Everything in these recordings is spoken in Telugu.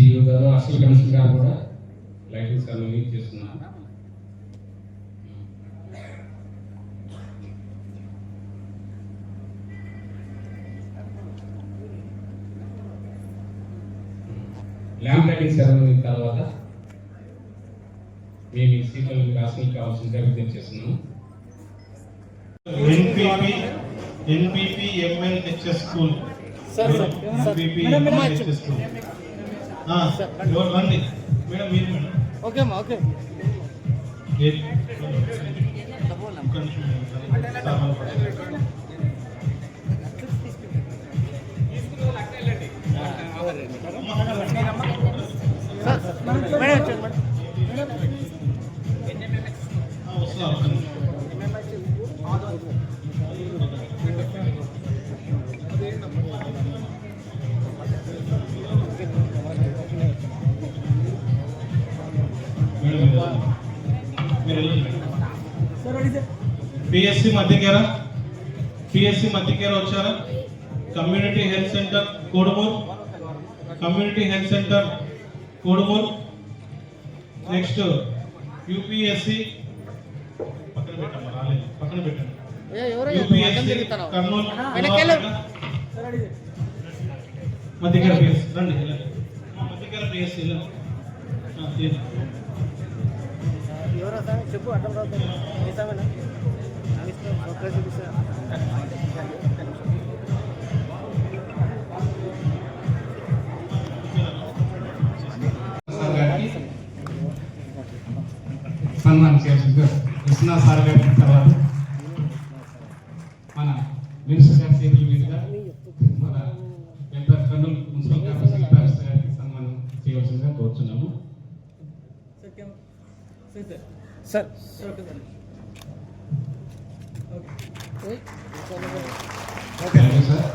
సిఇఓ గారు అసిస్టెంట్ కమిషనర్ గారు కూడా లైటింగ్ సెరమనీ చేస్తున్నారు. ల్యాంప్ లైటింగ్ సెరమనీ తర్వాత మేము ఈ సీట్లను రాసిన కావాల్సిందిగా విజ్ఞప్తి చేస్తున్నాము. NPP NPP MLHS school sir sir NPP madam MLHS school okay అమ్మా ఓకే. మేడం. మేడం. వచ్చాను మధ్యకేర? పిఎస్సి మధ్యకేర వచ్చారా? Community health centre Kodumuru community health centre Kodumuru next UPSC పక్కన పెట్టమ్మా రాలేదు. పక్కన పెట్టండి. యూపీఎస్సి కర్నూలు. మధ్యకేర పిఎస్సి రండి మధ్యకేర పిఎస్సి చెప్పు అడ్డం రాదు సన్మానం చేయాల్సిందిగా కృష్ణా సార్ గారి తర్వాత మన మినిస్టర్ గారి చేతుల మీదుగా మన ఎంత కర్నూలు మున్సిపల్ కార్పొరేషన్ ఆఫీసర్ గారికి సన్మానం చేయవలసిందిగా కోరుతున్నాము సార్ థ్యాంక్ సార్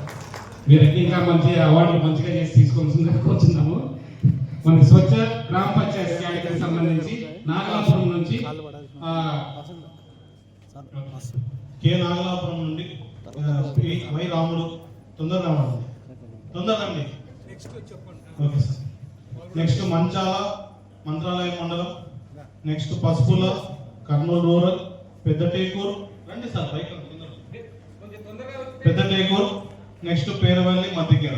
మీరు ఇంకా మంచి అవార్డులు మంచిగా చేసి తీసుకోవాల్సిందిగా కోరుతున్నాము మన స్వచ్ఛ గ్రామ పంచాయతీ క్యాడకి సంబంధించి నాగలాపురం నుంచి కే నాగలాపురం నుండి వై రాముడు. తొందర రావాలి. తొందర రండి. Okay sir. Next Manchala Mantralayam మండలం నెక్స్ట్ పసుపుల కర్నూలు రూరల్ పెద్దటేకూరు రండి సార్ తొందరగా. పెద్ద టేకూరు నెక్స్ట్ పేరవల్లి మధ్యకేర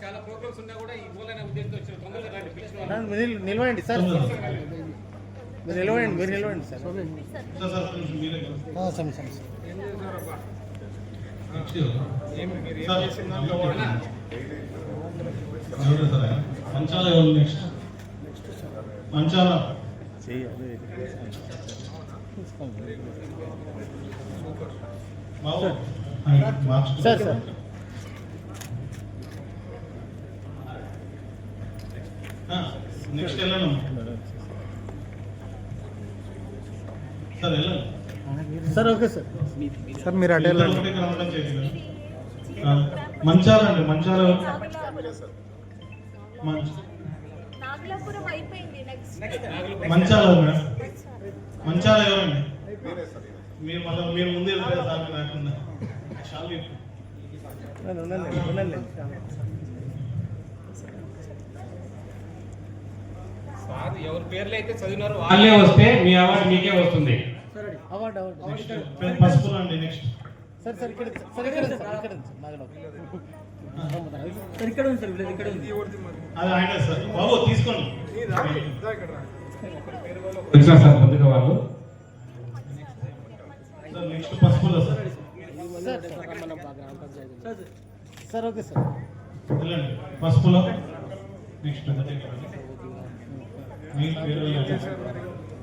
చాలా ప్రోగ్రామ్స్ ఉన్నా కూడా ఈ మూలైన ఉద్దేశంతో వచ్చిన తొందరగా రండి పిలిచిన సార్, మీరు నిల్- నిలవండి సార్. మీరు నిలవండి మీరు నిలవండి సార్. సార్ సార్ మీరే? మంచాల ఎవరు నెక్స్ట్. మంచాల. Sir, sir. ఆ, నెక్స్ట్ వెళ్ళను. Sir okay sir. సార్ మీరు అటే మంచాల అండి మంచాల. ఎవరు? మంచ- నాగలాపురం అయిపోయింది నెక్స్ట్ మంచాల మంచాల ఎవరండి? మీరు మళ్ళీ మీరు ముందే వెళ్తారు సార్. ఉండండి ఉండండి సార్ ఎవరి పేర్లు అయితే చదివినారో వాళ్ళే వస్తే మీ అవార్డు మీకే వస్తుంది అవార్డు అవార్డు పసుపు అండి నెక్స్ట్ సార్ సార్ ఇక్కడ సార్ ఇక్కడ ఉంది సార్ ఇక్కడ ఉంది సార్ నాగలాపురం సార్ ఇక్కడ ఉంది సార్ ఇక్కడ ఉంది అది ఆయన సార్ బాబు తీసుకోండి కృష్ణ సార్ ముందుగా వాళ్ళు సార్ నెక్స్ట్ పసుపులో సార్ సార్ మన గ్రామ పంచాయతీ సార్ ఓకే సార్ వెళ్ళండి పసుపులో నెక్స్ట్ పెద్ద టేక్ మీ పేరు వెళ్ళండి.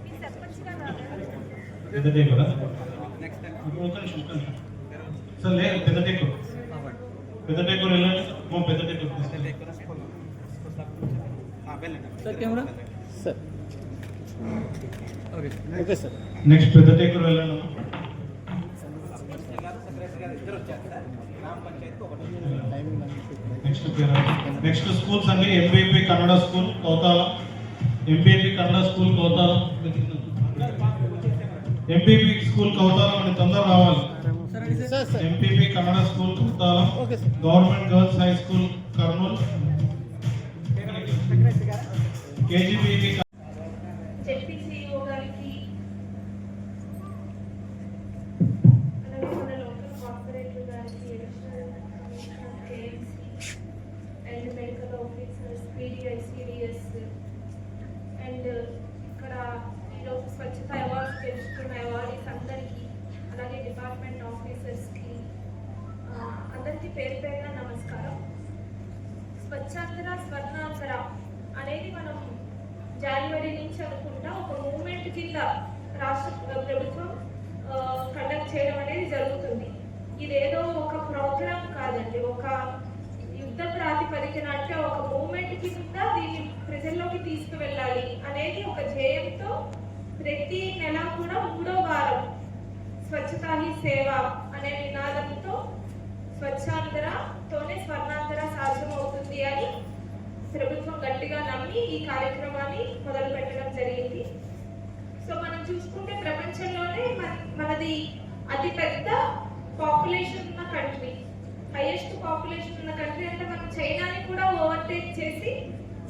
మీ సర్పంచ్ గారు రాలేదు. పెద్ద టేక్ కదా ఇప్పుడు ఒక్క నిమిషం ఒక్క నిమిషం సార్ లేదు పెద్ద టేక్ పెద్ద టేక్ వెళ్ళండి ఓ పెద్ద take sir camera sir okay okay sir next పెద్ద టేక్ వెళ్ళండి నెక్స్ట్ స్కూల్స్ అండి MBP Kannada school Kauthala MPP Kannada school Kauthalam MPP school Kauthalam అని తొందర రావాలి. MPP Kannada school Kauthalam government girls high school Kurnool KGBV ZPCEO గారికి అలాగే మన లోకల్ కార్పొరేటర్ గారికి additional commissioner KMC and medical officers PDICDS and ఇక్కడ ఈరోజు స్వచ్ఛత అవార్డ్స్ తెలుసుకున్న అవార్డీస్ అందరికీ అలాగే డిపార్ట్మెంట్ ఆఫీసర్స్కి అందరికీ పేరు పేరున నమస్కారం. స్వచ్ఛాంధ్ర స్వర్ణాంధ్ర అనేది మనం జనవరి నుంచి అనుకుంటా ఒక మూమెంట్ కింద రాష్ట్ర ప్రభుత్వం కండక్ట్ చేయడం అనేది జరుగుతుంది. ఇదేదో ఒక ప్రోగ్రామ్ కాదండి ఒక యుద్ధ ప్రాతిపదికన అంటే ఒక మూమెంట్ కింద దీన్ని ప్రజల్లోకి తీసుకువెళ్ళాలి అనేది ఒక ధ్యేయంతో ప్రతి నెల కూడా మూడో వారం స్వచ్ఛతా హీ సేవ అనే నినాదంతో స్వచ్ఛాంధ్రతోనే స్వర్ణాంధ్ర సాధ్యమవుతుంది అని ప్రభుత్వం గట్టిగా నమ్మి ఈ కార్యక్రమాన్ని మొదలు పెట్టడం జరిగింది. సో మనం చూసుకుంటే ప్రపంచంలోనే మన- మనది అతిపెద్ద పాపులేషన్ ఉన్న కంట్రీ హైయెస్ట్ పాపులేషన్ ఉన్న కంట్రీ అంటే మనం చైనాని కూడా ఓవర్టేక్ చేసి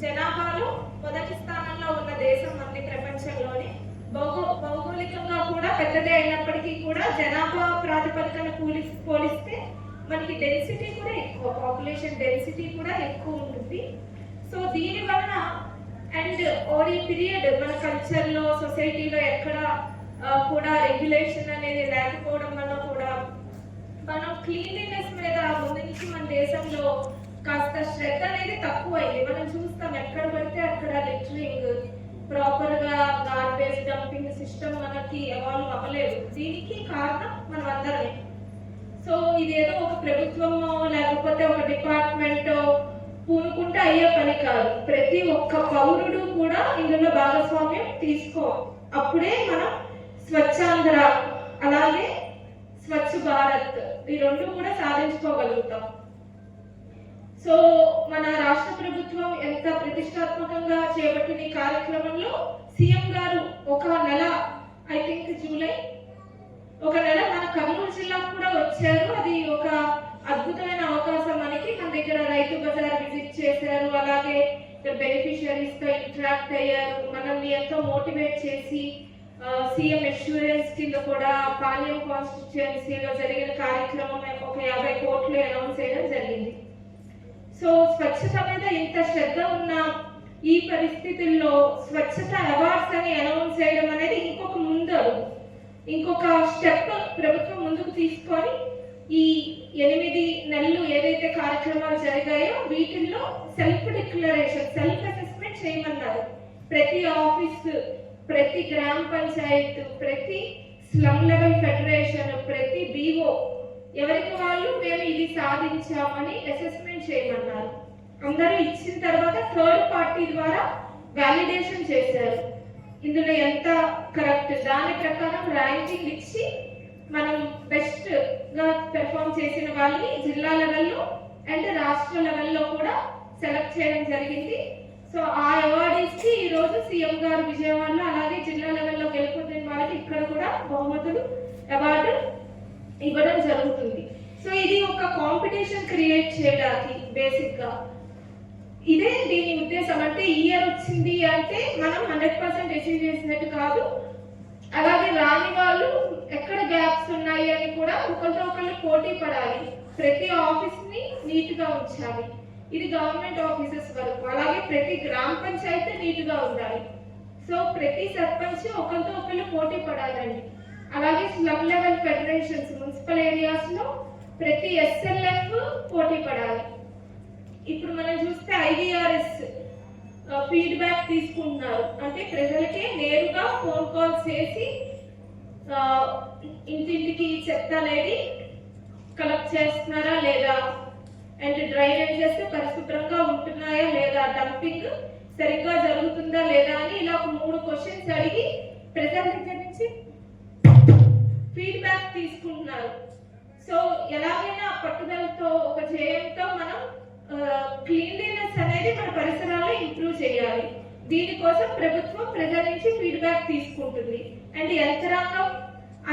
జనాభాలో మొదటి స్థానంలో ఉన్న దేశం మనది ప్రపంచంలోనే. భౌగో భౌగోళికంగా కూడా పెద్దదే అయినప్పటికీ కూడా జనాభా ప్రాతిపదికన పోలి పోలిస్తే మనకి డెన్సిటీ కూడా ఎక్కువ పాపులేషన్ డెన్సిటీ కూడా ఎక్కువ ఉంటుంది. సో దీని వలన అండ్ ఓవర్ ఈ పీరియడ్ మన కల్చర్లో సొసైటీలో ఎక్కడ కూడా రెగ్యులేషన్ అనేది లేకపోవడం వల్ల మనం క్లీన్లీనెస్ మీద ముందు నుంచి మన దేశంలో కాస్త శ్రద్ధ అనేది తక్కువైంది మనం చూస్తాం ఎక్కడ పడితే అక్కడ లిటరింగ్ ప్రాపర్గా గార్బేజ్ డంపింగ్ సిస్టమ్ మనకి ఎవాల్వ్ అవ్వలేదు. దీనికి కారణం మనం అందరమే సో ఇదేదో ఒక ప్రభుత్వమో లేకపోతే ఒక డిపార్ట్మెంట్ పూనుకుంటే అయ్యే పని కాదు. ప్రతి ఒక్క పౌరుడు కూడా ఇందులో భాగస్వామ్యం తీసుకో అప్పుడే మనం స్వచ్ఛాంధ్ర అలాగే స్వచ్ఛ భారత్. ఈ రెండు కూడా సాధించుకోగలుగుతాం. సో మన రాష్ట్ర ప్రభుత్వం ఎంత ప్రతిష్టాత్మకంగా చేపట్టిన ఈ కార్యక్రమంలో సీఎం గారు ఒక నెల ఐ థింక్ జూలై ఒక నెల మన కర్నూలు జిల్లాకు కూడా వచ్చారు. అది ఒక అద్భుతమైన అవకాశం మనకి. మన దగ్గర రైతు బజార్ విజిట్ చేశారు. అలాగే బెనిఫిషియరీస్తో ఇంటరాక్ట్ అయ్యారు. మనల్ని ఎంతో మోటివేట్ చేసి సీఎం అష్యూరెన్స్ కింద కూడా పాలియం కాన్స్టిట్యుయెన్సీలో జరిగిన కార్యక్రమం ఒక యాభై కోట్లు అనౌన్స్ చేయడం జరిగింది. సో స్వచ్ఛత మీద ఇంత శ్రద్ధ ఉన్న ఈ పరిస్థితుల్లో స్వచ్ఛత అవార్డ్స్ అని అనౌన్స్ చేయడం అనేది ఇంకొక ముందు ఇంకొక స్టెప్ ప్రభుత్వం ముందుకు తీసుకొని ఈ ఎనిమిది నెలలు ఏదైతే కార్యక్రమాలు జరిగాయో వీటిల్లో సెల్ఫ్ డిక్లరేషన్ సెల్ఫ్ అసెస్మెంట్ చేయమన్నారు. ప్రతి ఆఫీస్ ప్రతి గ్రామ పంచాయత్ ప్రతి స్లమ్ లెవెల్ ఫెడరేషన్ ప్రతి బీఓ ఎవరికి వాళ్ళు మేము ఇది సాధించామని అసెస్మెంట్ చేయమన్నారు. అందరూ ఇచ్చిన తర్వాత థర్డ్ పార్టీ ద్వారా వ్యాలిడేషన్ చేశారు. ఇందులో ఎంత కరెక్ట్ దాని ప్రకారం ర్యాంకింగ్ ఇచ్చి మనం బెస్ట్గా పెర్ఫామ్ చేసిన వాళ్ళని జిల్లా లెవెల్లో అండ్ రాష్ట్ర లెవెల్లో కూడా సెలెక్ట్ చేయడం జరిగింది. సో ఆ అవార్డు ఇచ్చి ఈ రోజు సీఎం గారు విజయవాడలో అలాగే జిల్లా లెవెల్లో గెలుపొందిన వాళ్ళకి ఇక్కడ కూడా బహుమతులు అవార్డు ఇవ్వడం జరుగుతుంది. సో ఇది ఒక కాంపిటీషన్ క్రియేట్ చేయడానికి బేసిక్గా ఇదే దీని ఉద్దేశం. అంటే ఇయర్ వచ్చింది అంటే మనం హండ్రెడ్ పర్సెంట్ అచీవ్ చేసినట్టు కాదు. అలాగే రాని వాళ్ళు ఎక్కడ గ్యాప్స్ ఉన్నాయి అని కూడా ఒకరితో ఒకళ్ళు పోటీ పడాలి. ప్రతి ఆఫీస్ని నీట్గా ఉంచాలి. ఇది గవర్నమెంట్ ఆఫీసెస్ వరకు. అలాగే ప్రతి గ్రామ పంచాయతీ నీట్గా ఉండాలి. సో ప్రతి సర్పంచ్ ఒకరితో ఒకళ్ళు పోటీ పడాలండి. అలాగే స్లబ్ లెవెల్ ఫెడరేషన్స్ మున్సిపల్ ఏరియాస్లో ప్రతి ఎస్ఎల్ఎఫ్ పోటీ పడాలి. ఇప్పుడు మనం చూస్తే ఐడిఆర్ఎస్ ఫీడ్బ్యాక్ తీసుకుంటున్నారు. అంటే ప్రజలకే నేరుగా ఫోన్ కాల్ చేసి ఇంటింటికి చెత్త అనేది కలెక్ట్ చేస్తున్నారా లేదా అండ్ డ్రైనేజెస్ పరిశుభ్రంగా ఉంటున్నాయా లేదా? డంపింగ్ సరిగ్గా జరుగుతుందా లేదా అని ఇలా ఒక మూడు క్వశ్చన్స్ అడిగి ప్రజల దగ్గర నుంచి ఫీడ్బ్యాక్ తీసుకుంటున్నారు. సో ఎలాగైనా పట్టుదలతో ఒక జయంతో మనం క్లీన్లీనెస్ అనేది మన పరిసరాల్లో ఇంప్రూవ్ చేయాలి. దీనికోసం ప్రభుత్వం ప్రజల నుంచి ఫీడ్బ్యాక్ తీసుకుంటుంది. అండ్ యంత్రాంగం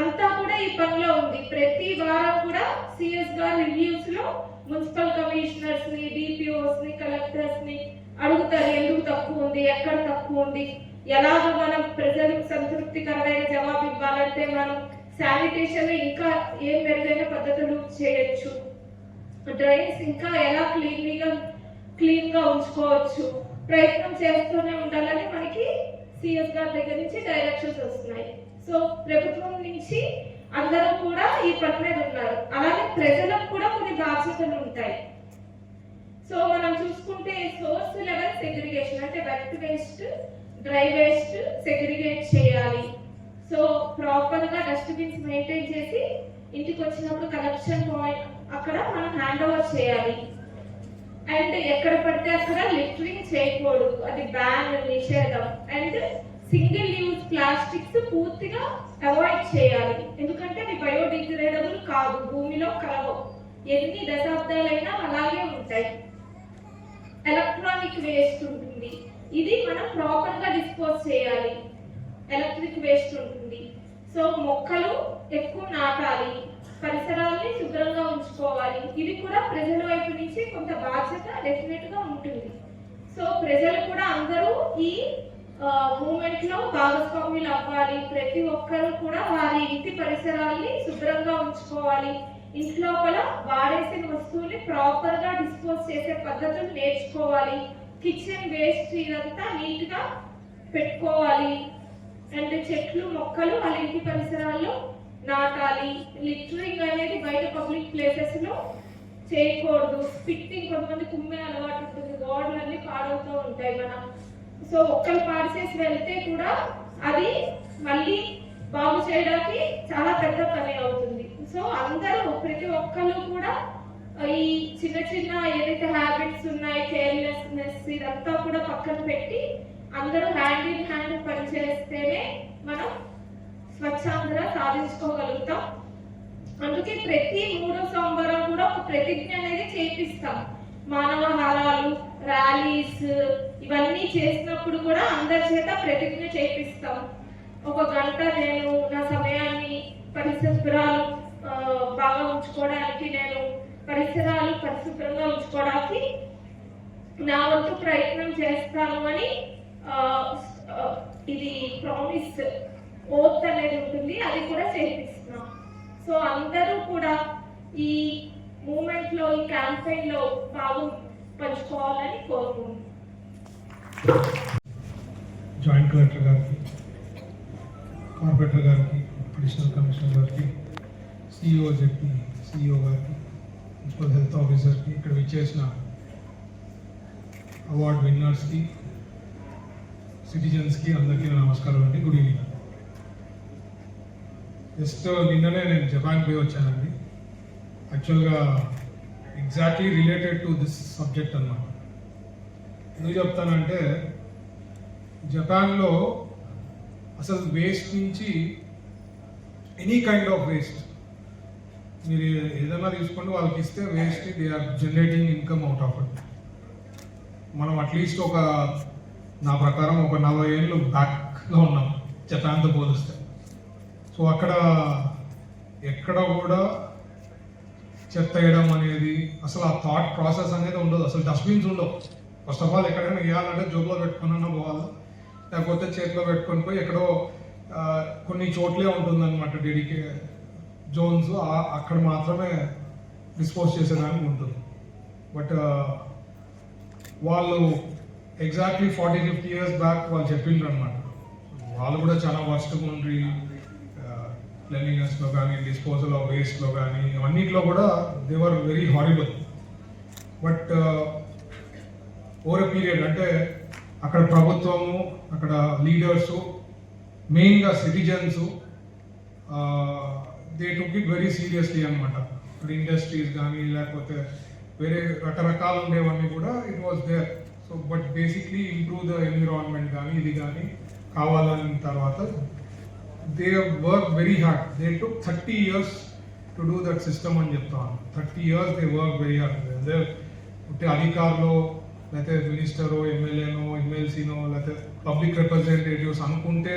అంతా కూడా ఈ పనిలో ఉంది. ప్రతి వారం కూడా సిఎస్ గారు రివ్యూస్లో మున్సిపల్ కమిషనర్స్ని డిపిఓస్ని కలెక్టర్స్ని అడుగుతారు ఎందుకు తక్కువ ఉంది ఎక్కడ తక్కువ ఉంది? ఎలాగ మనం ప్రజలకు సంతృప్తికరమైన జవాబు ఇవ్వాలంటే మనం శానిటేషన్ ఇంకా ఏం మెరుగైన పద్ధతులు చేయొచ్చు. డ్రైన్స్ ఇంకా ఎలా క్లీన్గా క్లీన్గా ఉంచుకోవచ్చు? ప్రయత్నం చేస్తూనే ఉండాలని మనకి సిఎస్ గారి దగ్గర నుంచి డైరెక్షన్స్ వస్తున్నాయి. సో ప్రభుత్వం నుంచి అందరూ కూడా ఈ పని మీద ఉన్నారు. అలాగే ప్రజలకు కూడా కొన్ని బాధ్యతలు ఉంటాయి. సో మనం చూసుకుంటే సోర్స్ లెవెల్ సెగ్రిగేషన్ అంటే wet waste dry waste segregate చేయాలి. సో ప్రాపర్గా డస్ట్బిన్స్ మెయింటైన్ చేసి ఇంటికి వచ్చినప్పుడు కలెక్షన్ పాయింట్ అక్కడ మనం హ్యాండ్ ఓవర్ చేయాలి. అండ్ ఎక్కడ పడితే అక్కడ లిటరింగ్ చేయకూడదు. అది బ్యాన్ నిషేధం. అండ్ సింగిల్ యూజ్ ప్లాస్టిక్స్ పూర్తిగా అవాయిడ్ చేయాలి. ఎందుకంటే అవి బయోడిగ్రేడబుల్ కాదు భూమిలో కలవవు ఎన్ని దశాబ్దాలైనా అలాగే ఉంటాయి. ఎలక్ట్రానిక్ వేస్ట్ ఉంటుంది. ఇది మనం ప్రాపర్గా డిస్పోజ్ చేయాలి. ఎలక్ట్రిక్ వేస్ట్ ఉంటుంది. సో మొక్కలు ఎక్కువ నాటాలి. పరిసరాల్ని శుభ్రంగా ఉంచుకోవాలి. ఇది కూడా ప్రజల వైపు నుంచి కొంత బాధ్యత డెఫినెట్గా ఉంటుంది. సో ప్రజలు కూడా అందరూ ఈ మూమెంట్లో భాగస్వాములు అవ్వాలి. ప్రతి ఒక్కరు కూడా వారి ఇంటి పరిసరాల్ని శుభ్రంగా ఉంచుకోవాలి. ఇంట్లోపల వాడేసిన వస్తువుల్ని ప్రాపర్గా డిస్పోజ్ చేసే పద్ధతులు నేర్చుకోవాలి. కిచెన్ వేస్ట్ ఇదంతా నీట్గా పెట్టుకోవాలి. అండ్ చెట్లు మొక్కలు వాళ్ళ ఇంటి పరిసరాల్లో నాటాలి. లిటరింగ్ అనేది బయట పబ్లిక్ ప్లేసెస్లో చేయకూడదు. స్పిట్టింగ్ కొంతమంది కుమ్మే అలవాటు ఉంటుంది. గోడలన్నీ పాడవుతూ ఉంటాయి. మనం సో ఒక్కరు పాడు చేసి వెళ్తే కూడా అది మళ్ళీ బాగు చేయడానికి చాలా పెద్ద పని అవుతుంది. సో అందరూ ప్రతి ఒక్కరు కూడా ఈ చిన్న చిన్న ఏదైతే హ్యాబిట్స్ ఉన్నాయి కేర్లెస్నెస్ ఇదంతా కూడా పక్కన పెట్టి అందరూ హ్యాండ్ ఇన్ హ్యాండ్ పనిచేస్తేనే మనం స్వచ్ఛాంధ్ర సాధించుకోగలుగుతాం. అందుకే ప్రతి మూడో సోమవారం కూడా ఒక ప్రతిజ్ఞ అనేది చేపిస్తాం. మానవహారాలు ర్యాలీస్ ఇవన్నీ చేసినప్పుడు కూడా అందరి చేత ప్రతిజ్ఞ చేపిస్తాం. ఒక గంట నేను నా సమయాన్ని పరిశుభ్రాలు బాగా ఉంచుకోవడానికి నేను పరిసరాలు పరిశుభ్రంగా ఉంచుకోవడానికి నా వంతు ప్రయత్నం చేస్తాను అని ఇది ప్రామిస్ ఓత్ అనేది ఉంటుంది. అది కూడా చేపిస్తున్నాం. సో అందరూ కూడా ఈ మూమెంట్లో ఈ క్యాంపెయిన్లో భాగం పంచుకోవాలని కోరుకుంటున్నాను. జాయింట్ కలెక్టర్ గారికి కార్పొరేటర్ గారికి అడిషనల్ కమిషనర్ గారికి సిఇఓ జెడ్పీ సిఇఓ గారికి మున్సిపల్ హెల్త్ ఆఫీసర్కి ఇక్కడ విచ్చేసిన అవార్డ్ విన్నర్స్కి సిటిజన్స్కి అందరికీ నా నమస్కారం అండి. Good evening. జస్ట్ నిన్ననే నేను జపాన్ పోయి వచ్చానండి. యాక్చువల్గా exactly related to this subject అన్నమాట. ఎందుకు చెప్తానంటే జపాన్లో అసలు వేస్ట్ నుంచి ఎనీ కైండ్ ఆఫ్ వేస్ట్ మీరు ఏదైనా తీసుకుంటే వాళ్ళకి ఇస్తే waste they are generating income out of it. మనం అట్లీస్ట్ ఒక నా ప్రకారం ఒక నలభై ఏళ్ళు బ్యాక్గా ఉన్నాం జపాన్తో పోలిస్తే. సో అక్కడ ఎక్కడ కూడా చెత్త వేయడం అనేది అసలు ఆ థాట్ ప్రాసెస్ అనేది ఉండదు. అసలు డస్ట్బిన్స్ ఉండవు. ఫస్ట్ ఆఫ్ ఆల్ ఎక్కడైనా వేయాలంటే జోబులో పెట్టుకున్నా పోవాలి? లేకపోతే చేతిలో పెట్టుకొని పోయి ఎక్కడో కొన్ని చోట్లే ఉంటుందన్నమాట డెడికే. జోన్స్ అక్కడ మాత్రమే డిస్పోజ్ చేసేదానికి ఉంటుంది. బట్ వాళ్ళు exactly forty fifty years back వాళ్ళు చెప్పిండ్రు అనమాట వాళ్ళు కూడా చాలా వర్స్ట్గా ఉండి క్లెన్లీనెస్లో కానీ డిస్పోజల్ ఆఫ్ వేస్ట్లో కానీ అన్నింటిలో కూడా they were very horrible but over a period అంటే అక్కడ ప్రభుత్వము అక్కడ లీడర్స్ మెయిన్గా citizens they took it very seriously అనమాట ఇండస్ట్రీస్ కానీ లేకపోతే వేరే రకరకాలు ఉండేవన్నీ కూడా it was there so but basically improve the environment కానీ ఇది కానీ కావాలని తర్వాత they work very hard they took thirty years to do that system అని చెప్తాను. Thirty years they work very hard పుట్టే అధికారులు లేకపోతే మినిస్టరో ఎమ్మెల్యేనో ఎమ్మెల్సీనో లేకపోతే పబ్లిక్ రిప్రజెంటేటివ్స్ అనుకుంటే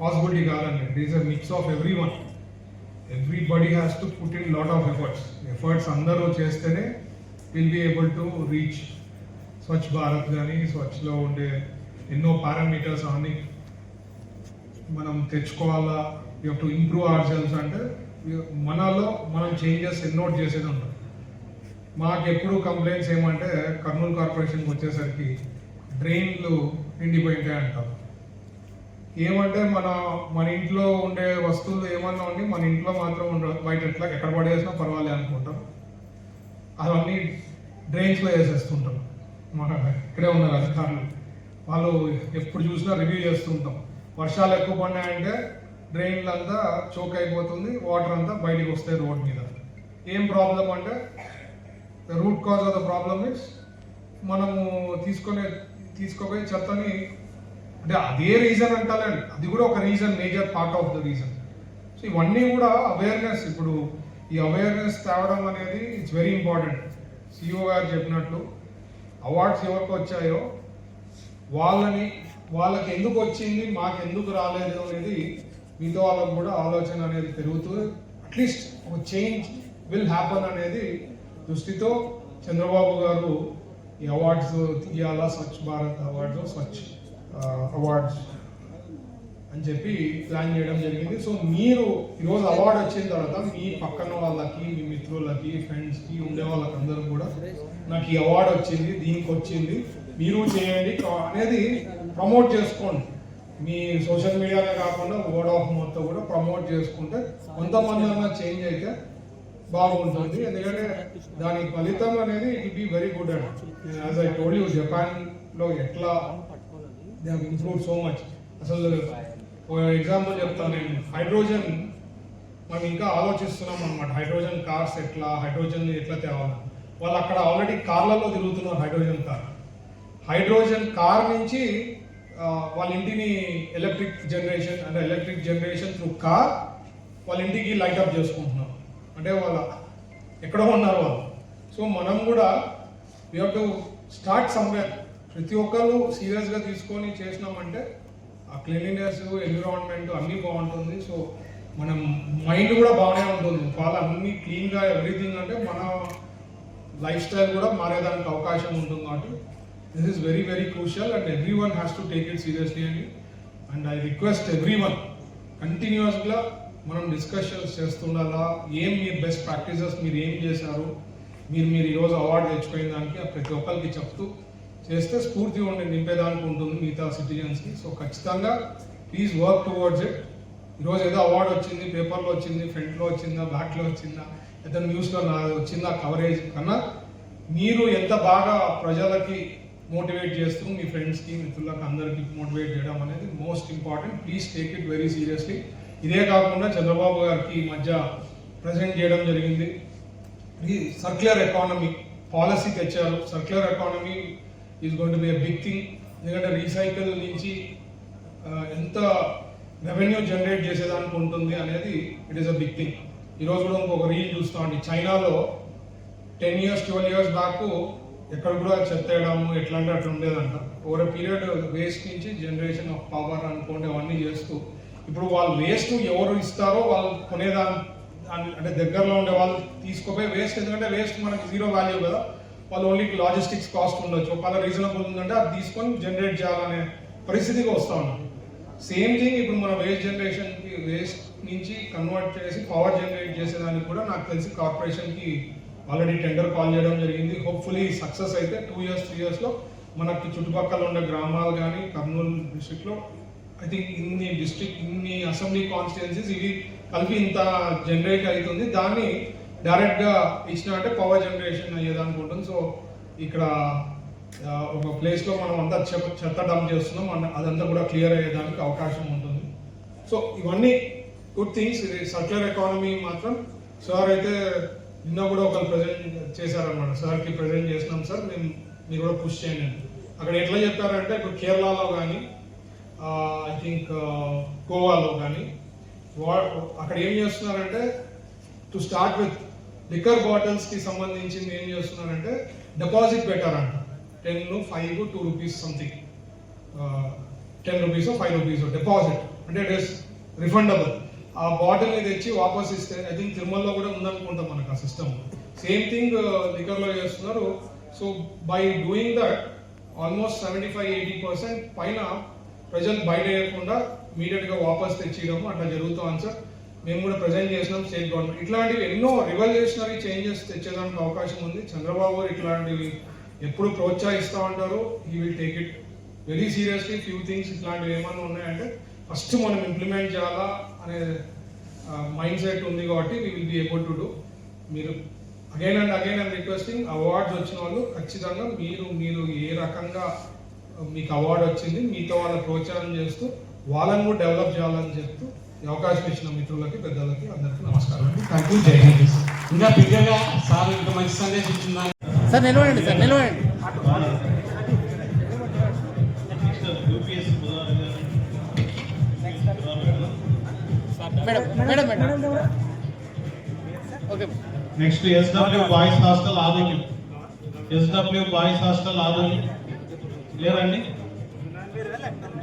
పాసిబిలిటీ కాదండి. It is a mix of every one everybody has to put in lot of efforts efforts అందరూ చేస్తేనే will be able to reach Swachh Bharat కానీ స్వచ్ఛలో ఉండే ఎన్నో పారామీటర్స్ అన్ని మనం తెచ్చుకోవాలా you to improve ourselves అంటే మనలో మనం చేంజెస్ ఎన్నోట్ చేసేది ఉంటుంది మాకు ఎప్పుడు కంప్లైంట్స్ ఏమంటే కర్నూలు కార్పొరేషన్కి వచ్చేసరికి డ్రైన్లు నిండిపోయింటాయి అంటారు. ఏమంటే మన మన ఇంట్లో ఉండే వస్తువులు ఏమన్నా ఉండి మన ఇంట్లో మాత్రం ఉండదు బయట ఎట్లా ఎక్కడ పడేసినా పర్వాలేదు అనుకుంటాం. అవన్నీ డ్రైన్స్లో వేసేస్తుంటాం. మన ఇక్కడే ఉన్నారు అధికారులు. వాళ్ళు ఎప్పుడు చూసినా రివ్యూ చేస్తుంటాం. వర్షాలు ఎక్కువ పడినాయంటే డ్రైన్లు అంతా చోక్ అయిపోతుంది వాటర్ అంతా బయటికి వస్తాయి రోడ్ మీద. ఏం ప్రాబ్లం అంటే the root cause of the problem is మనము తీసుకునే తీసుకోపోయే చెత్తని అంటే అదే రీజన్ అంటారండి అది కూడా ఒక reason major part of the reason so ఇవన్నీ కూడా అవేర్నెస్ ఇప్పుడు ఈ అవేర్నెస్ తేవడం అనేది ఇట్స్ వెరీ ఇంపార్టెంట్ సిఇఓ గారు చెప్పినట్లు అవార్డ్స్ ఎవరికి వచ్చాయో వాళ్ళని వాళ్ళకి ఎందుకు వచ్చింది మాకు ఎందుకు రాలేదు అనేది మీతో వాళ్ళకు కూడా ఆలోచన అనేది పెరుగుతూ అట్లీస్ట్ ఒక చేంజ్ విల్ హ్యాపన్ అనేది దృష్టితో చంద్రబాబు గారు ఈ అవార్డ్స్ తీయాలా స్వచ్ఛ భారత్ అవార్డ్స్ స్వచ్ఛ అవార్డ్స్ అని చెప్పి ప్లాన్ చేయడం జరిగింది. సో మీరు ఈరోజు అవార్డు వచ్చిన తర్వాత మీ పక్కన వాళ్ళకి మీ మిత్రులకి ఫ్రెండ్స్కి ఉండే వాళ్ళకి అందరూ కూడా నాకు ఈ అవార్డు వచ్చింది దీనికి వచ్చింది మీరు చేయండి అనేది ప్రమోట్ చేసుకోండి. మీ సోషల్ మీడియానే కాకుండా వర్డ్ ఆఫ్ మౌత్ కూడా ప్రమోట్ చేసుకుంటే కొంతమంది అన్న చేంజ్ అయితే బాగుంటుంది. ఎందుకంటే దాని ఫలితం అనేది it be very good and. As I told you జపాన్లో ఎట్లా they have improve so much అసలు ఎగ్జాంపుల్ చెప్తాను నేను. హైడ్రోజన్ మనం ఇంకా ఆలోచిస్తున్నాం అనమాట హైడ్రోజన్ కార్స్ ఎట్లా హైడ్రోజన్ ఎట్లా తేవాలి? వాళ్ళు అక్కడ ఆల్రెడీ కార్లలో తిరుగుతున్నారు హైడ్రోజన్ కార్ హైడ్రోజన్ కార్ నుంచి వాళ్ళ ఇంటిని ఎలక్ట్రిక్ జనరేషన్ అంటే ఎలక్ట్రిక్ జనరేషన్ త్రూ కార్ వాళ్ళ ఇంటికి లైట్ అప్ చేసుకుంటున్నారు అంటే వాళ్ళ ఎక్కడో ఉన్నారు వాళ్ళు. సో మనం కూడా we have to start somewhere ప్రతి ఒక్కరు సీరియస్గా తీసుకొని చేసినామంటే ఆ క్లీనినెస్ ఎన్విరాన్మెంట్ అన్నీ బాగుంటుంది. సో మనం మైండ్ కూడా బాగానే ఉంటుంది. వాళ్ళ అన్ని క్లీన్గా ఎవ్రీథింగ్ అంటే మన లైఫ్ స్టైల్ కూడా మారేదానికి అవకాశం ఉంటుంది కాబట్టి this is very very crucial and every one has to take it seriously అని and I request every one కంటిన్యూస్గా మనం డిస్కషన్స్ చేస్తుండాలా? ఏం మీ బెస్ట్ ప్రాక్టీసెస్ మీరు ఏం చేశారు? మీరు మీరు ఈరోజు అవార్డు తెచ్చుకునే దానికి ఆ ప్రతి ఒక్కరికి చెప్తూ చేస్తే స్ఫూర్తి ఉండి నింపేదానికి ఉంటుంది మిగతా సిటిజన్స్కి సో ఖచ్చితంగా ప్లీజ్ వర్క్ టువర్డ్స్ ఇట్ ఈరోజు ఏదో అవార్డు వచ్చింది పేపర్లో వచ్చింది ఫ్రంట్లో వచ్చిందా బ్యాక్లో వచ్చిందా లేదా న్యూస్లో నా వచ్చిందా కవరేజ్ కన్నా మీరు ఎంత బాగా ప్రజలకి మోటివేట్ చేస్తూ మీ ఫ్రెండ్స్కి మిత్రులకు అందరికీ మోటివేట్ చేయడం అనేది most important. Please take it very seriously. ఇదే కాకుండా చంద్రబాబు గారికి ఈ మధ్య ప్రజెంట్ చేయడం జరిగింది. సర్క్యులర్ ఎకానమీ పాలసీ తెచ్చారు. Circular economy is going to be big thing. ఎందుకంటే రీసైకిల్ నుంచి ఎంత రెవెన్యూ జనరేట్ చేసేదానికి ఉంటుంది అనేది it is a big thing. ఈరోజు కూడా ఇంకొక రీల్ చూస్తామండి చైనాలో ten years twelve years back ఎక్కడ కూడా చెత్త వేయడము ఎట్లా అంటే అట్లా ఉండేదంట. ఓవర్ పీరియడ్ వేస్ట్ నుంచి జనరేషన్ ఆఫ్ పవర్ అనుకోండి అవన్నీ చేస్తూ ఇప్పుడు వాళ్ళు వేస్ట్ ఎవరు ఇస్తారో వాళ్ళు కొనేదాని దాని- అంటే దగ్గరలో ఉండే వాళ్ళు తీసుకోపోయి వేస్ట్ ఎందుకంటే వేస్ట్ మనకి జీరో వాల్యూ కదా. వాళ్ళు ఓన్లీ లాజిస్టిక్స్ కాస్ట్ ఉండొచ్చు. ఒకవేళ రీజనబుల్ ఉందంటే అది తీసుకొని జనరేట్ చేయాలనే పరిస్థితికి వస్తా ఉన్నాం. సేమ్ థింగ్ ఇప్పుడు మన వేస్ట్ జనరేషన్కి వేస్ట్ నుంచి కన్వర్ట్ చేసి పవర్ జనరేట్ చేసేదానికి కూడా నాకు తెలిసి కార్పొరేషన్కి ఆల్రెడీ టెండర్ కాల్ చేయడం జరిగింది. హోప్ఫుల్లీ సక్సెస్ అయితే టూ ఇయర్స్ త్రీ ఇయర్స్లో మనకి చుట్టుపక్కల ఉన్న గ్రామాలు కానీ కర్నూలు డిస్ట్రిక్ట్లో ఐ థింక్ ఇన్ని డిస్ట్రిక్ట్ ఇన్ని అసెంబ్లీ కాన్స్టిట్యున్సీస్ ఇవి కలిపి ఇంత జనరేట్ అవుతుంది. దాన్ని డైరెక్ట్గా ఇచ్చిన అంటే పవర్ జనరేషన్ అయ్యేదానికి ఉంటుంది సో ఇక్కడ ఒక ప్లేస్లో మనం అంతా చెత్త చెత్త డంప్ చేస్తున్నాం. అన్న- అదంతా కూడా క్లియర్ అయ్యేదానికి అవకాశం ఉంటుంది. సో ఇవన్నీ గుడ్ థింగ్స్ ఇది సర్క్యులర్ ఎకానమీ మాత్రం. సార్ అయితే నిన్న కూడా ఒకరు ప్రజెంట్ చేశారనమాట సార్కి ప్రజెంట్ చేసినాం సార్ మేము మీరు కూడా పుష్ చేయండి అక్కడ ఎట్లా చెప్పారంటే ఇప్పుడు కేరళలో కానీ ఐ థింక్ గోవాలో కానీ వా- అక్కడ ఏం చేస్తున్నారంటే టు స్టార్ట్ విత్ లిక్కర్ బాటిల్స్కి సంబంధించింది ఏం చేస్తున్నారంటే డిపాజిట్ పెట్టారంట. Ten five two rupees something ten rupees five rupees deposit అంటే ఇట్ ఇస్ రిఫండబుల్ ఆ బాటిల్ని తెచ్చి వాపస్ ఇస్తే ఐ థింక్ తిరుమలలో కూడా ఉందనుకుంటాం మనకు ఆ సిస్టమ్ సేమ్ థింగ్ లిక్కర్లో చేస్తున్నారు. So by doing that almost seventy five eighty percent పైన ప్రజలు బయట వేయకుండా ఇమీడియట్గా వాపస్ తెచ్చియడం అట్లా జరుగుతుంది సార్ మేము కూడా ప్రజెంట్ చేసినాం స్టేట్ గవర్నమెంట్ ఇట్లాంటివి ఎన్నో రివల్యూషనరీ చేంజెస్ తెచ్చేదానికి అవకాశం ఉంది. చంద్రబాబు గారు ఇట్లాంటివి ఎప్పుడు ప్రోత్సహిస్తూ ఉంటారు ఈ will take it very seriously few things ఇట్లాంటివి ఏమన్నా ఉన్నాయంటే ఫస్ట్ మనం ఇంప్లిమెంట్ చేయాలా? అనే మైండ్ సెట్ ఉంది కాబట్టి we will be able to do మీరు again and again and requesting awards వచ్చిన వాళ్ళు ఖచ్చితంగా మీరు మీరు ఏ రకంగా మీకు అవార్డు వచ్చింది మీతో వాళ్ళ ప్రోత్సాహం చేస్తూ వాళ్ళని కూడా డెవలప్ చేయాలని చెప్తూ ఈ అవకాశం ఇచ్చిన మిత్రులకి పెద్దలకి అందరికీ నమస్కారం. అండి థ్యాంక్ యూ జై హింద్. ఇంకా బిగ్గరగా సార్ ఇంకా మంచి సందేశం ఇచ్చిందా సార్ నిలవండి sir నిలవండి madam madam madam. Okay. Next SW boys hostel Adoni SW boys hostel Adoni లేరండి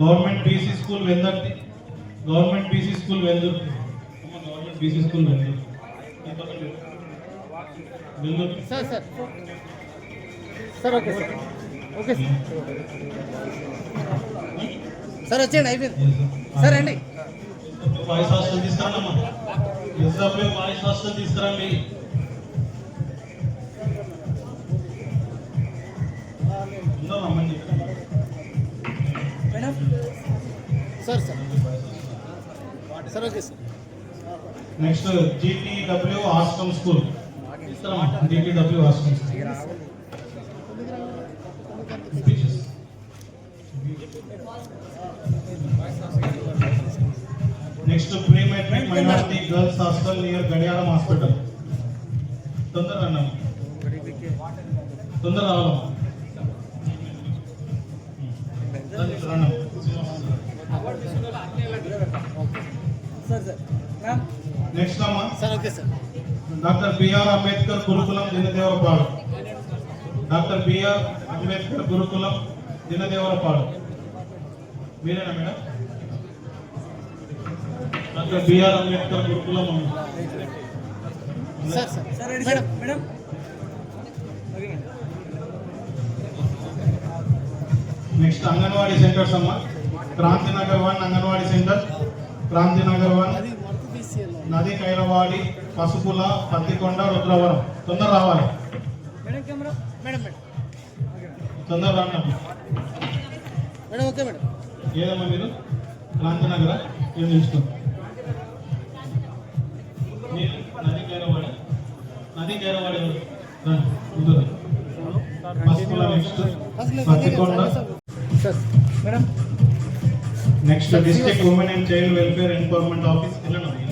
government BC school Vendarthi. Government BC school Vendurthi. అమ్మ, government BC school Vendurthi. Vendurthi. Sir sir. Sir okay sir. Okay sir. Sir వచ్చేయండి అయిపోయింది. సార్ రండి. బాయ్స్ హాస్టల్ తీసుకురండి అమ్మా ఎస్డబ్ల్యూ బాయ్స్ హాస్టల్ తీసుకురండి ఉందా అమ్మని చెప్పండి madam? Sir sir. Sir okay sir. Next GTW hostel school. GTW hostel school. Next pre matric minority girls hostel near Gadiyaram hospital. తొందర అన్న. తొందర రావాలమ్మా నెక్స్ట్ అమ్మా. Doctor BR Ambedkar Gurukulam Dinadevarapadu. Doctor BR Ambedkar Gurukulam దినదేవరపాడు. మీరేనా మేడం? డాక్టర్ బిఆర్ అంబేద్కర్ గురుకులం sir sir. Madam madam. Next anganwadi centres అమ్మా. Krantinagar one anganwadi centre. One. అది వర్క్ తీసేయాలి నది కైలవాడి పసుపుల పత్తికొండ రుద్రవరం. తొందర రావాలి. Madam camera. Madam madam. తొందర రండి మేడం ఓకే మేడం. ఏదమ్మా మీరు? క్రాంతినగర ఏం తెలుసుకోండి రండి. Pasupula next district women and child welfare empowerment office వెళ్ళండి.